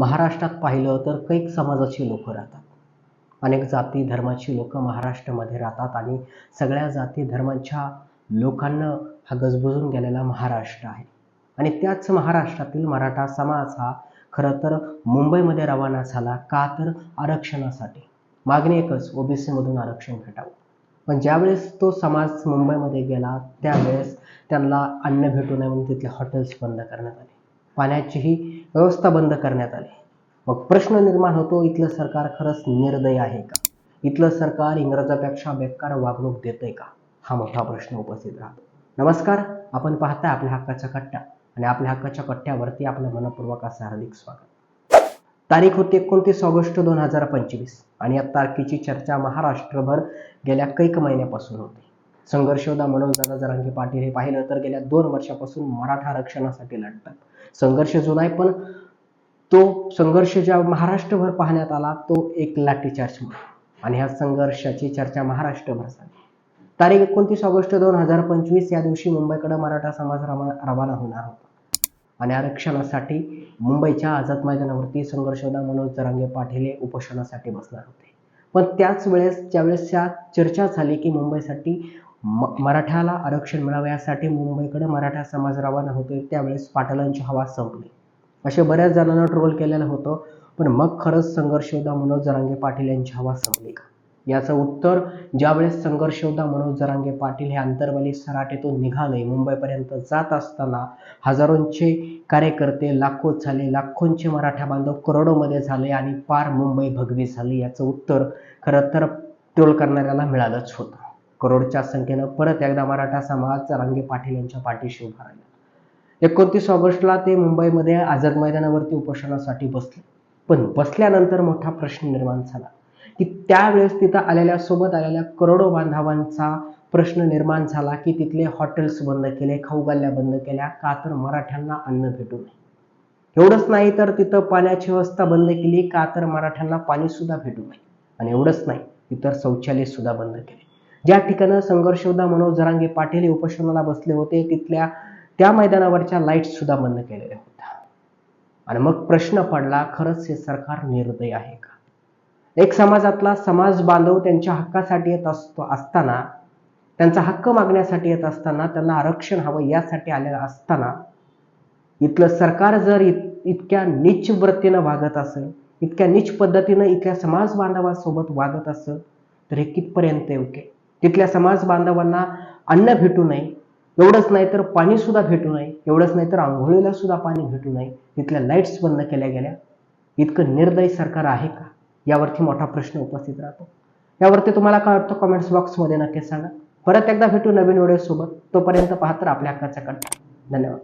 महाराष्ट्रात पाहिलं तर कैक समाजाची लोक राहतात. अनेक जाती धर्माची लोक महाराष्ट्रामध्ये राहतात आणि सगळ्या जाती धर्मांच्या लोकांना हा गजबजून गेलेला महाराष्ट्र आहे. आणि त्याच महाराष्ट्रातील मराठा समाज हा खरं तर मुंबईमध्ये रवाना झाला का तर आरक्षणासाठी. मागणी एकच ओबीसीमधून आरक्षण भेटावं पण ज्यावेळेस तो समाज मुंबईमध्ये गेला त्यावेळेस त्यांना अन्न भेटू नये म्हणून तिथले हॉटेल्स बंद करण्यात आले. पाण्याचीही व्यवस्था बंद करण्यात आली. मग प्रश्न निर्माण होतो इथलं सरकार खरंच निर्दय आहे का? इथलं सरकार इंग्रजापेक्षा बेकार वागणूक देतंय का? हा मोठा प्रश्न उपस्थित राहतो. नमस्कार आपण पाहताय आपल्या हक्काचा कट्टा आणि आपल्या हक्काच्या कट्ट्यावरती आपलं मनपूर्वक असं हार्दिक स्वागत. तारीख होती एकोणतीस ऑगस्ट दोन हजार पंचवीस आणि या तारखेची चर्चा महाराष्ट्रभर गेल्या कैक महिन्यापासून होती. संघर्षयोद्धा मनोज दादा जरांगे पाटील हे पाहिलं तर गेल्या दोन वर्षापासून मराठा आरक्षणासाठी लढतात. संघर्ष जुना आहे पण तो संघर्ष ज्या महाराष्ट्रभर पाहण्यात आला तो एक लाठीचार्जमुळे. आणि ह्या संघर्षाची चर्चा महाराष्ट्रभर झाली. तारीख एकोणतीस ऑगस्ट दोन हजार पंचवीस या दिवशी मुंबईकडे मराठा समाज रवाना होणार होता. आणि आरक्षणासाठी मुंबईच्या आझाद मैदानावरती संघर्षदा मनोज जरांगे पाटील हे उपोषणासाठी बसणार होते. पण त्याच वेळेस ज्यावेळेस या चर्चा झाली की मुंबईसाठी म मराठ्याला आरक्षण मिळावं यासाठी मुंबईकडे मराठा समाज रवाना होतोय त्यावेळेस पाटलांची हवा संपली. असे बऱ्याच जणांना ट्रोल केलेलं होतं पण मग खरंच संघर्षयोद्धा मनोज जरांगे पाटील यांची हवा संपली का? याचं उत्तर ज्यावेळेस संघर्षयोद्धा मनोज जरांगे पाटील हे आंतरवाली सराटेतून निघाले मुंबईपर्यंत जात असताना हजारोंचे कार्यकर्ते लाखो झाले लाखोंचे मराठा बांधव करोडोमध्ये झाले आणि पार मुंबई भगवी झाली याचं उत्तर खरं तर ट्रोल करणाऱ्याला मिळालंच होतं. करोडच्या संख्येनं परत एकदा मराठा समाज रांगे पाटील यांच्या पाठीशी उभा राहिला. एकोणतीस ऑगस्टला ते मुंबईमध्ये आझाद मैदानावरती उपोषणासाठी बसले. पण बसल्यानंतर मोठा प्रश्न निर्माण झाला की त्यावेळेस तिथं आलेल्या सोबत आलेल्या करोडो बांधवांचा प्रश्न निर्माण झाला की तिथले हॉटेल्स बंद केले खाऊगाल्या बंद केल्या का तर मराठ्यांना अन्न भेटू नये एवढंच नाही तर तिथं पाण्याची व्यवस्था बंद केली का तर मराठ्यांना पाणी सुद्धा भेटू नये आणि एवढंच नाही इतर शौचालय सुद्धा बंद केले. ज्या ठिकाणी संघर्षयोद्धा मनोज जरांगे पाटील हे उपोषणाला बसले होते तिथल्या त्या मैदानावरच्या लाईट्स सुद्धा बंद केलेल्या होत्या. आणि मग प्रश्न पडला खरंच हे सरकार निर्दय आहे का? एक समाजातला समाज बांधव त्यांच्या हक्कासाठी येत असतो असताना त्यांचा हक्क मागण्यासाठी येत असताना त्यांना आरक्षण हवं यासाठी आलेलं असताना इथलं सरकार जर इत- इतक्या नीच वृत्तीनं वागत असेल इतक्या नीच पद्धतीनं इथल्या समाज बांधवासोबत वागत असेल तर हे कितपर्यंत योग्य? तिथल्या समाज बांधवांना अन्न भेटू नये एवढंच नाही तर पाणी सुद्धा भेटू नये एवढंच नाही तर आंघोळीला सुद्धा पाणी भेटू नये तिथल्या लाईट्स बंद केल्या गेल्या. इतकं निर्दयी सरकार आहे का? यावरती मोठा प्रश्न उपस्थित राहतो. यावरती तुम्हाला काय वाटतं? कमेंट्स बॉक्समध्ये नक्कीच सांगा. परत एकदा भेटू नवीन व्हिडिओ सोबत तोपर्यंत पाहत आपल्या हक्काचा कंठ धन्यवाद.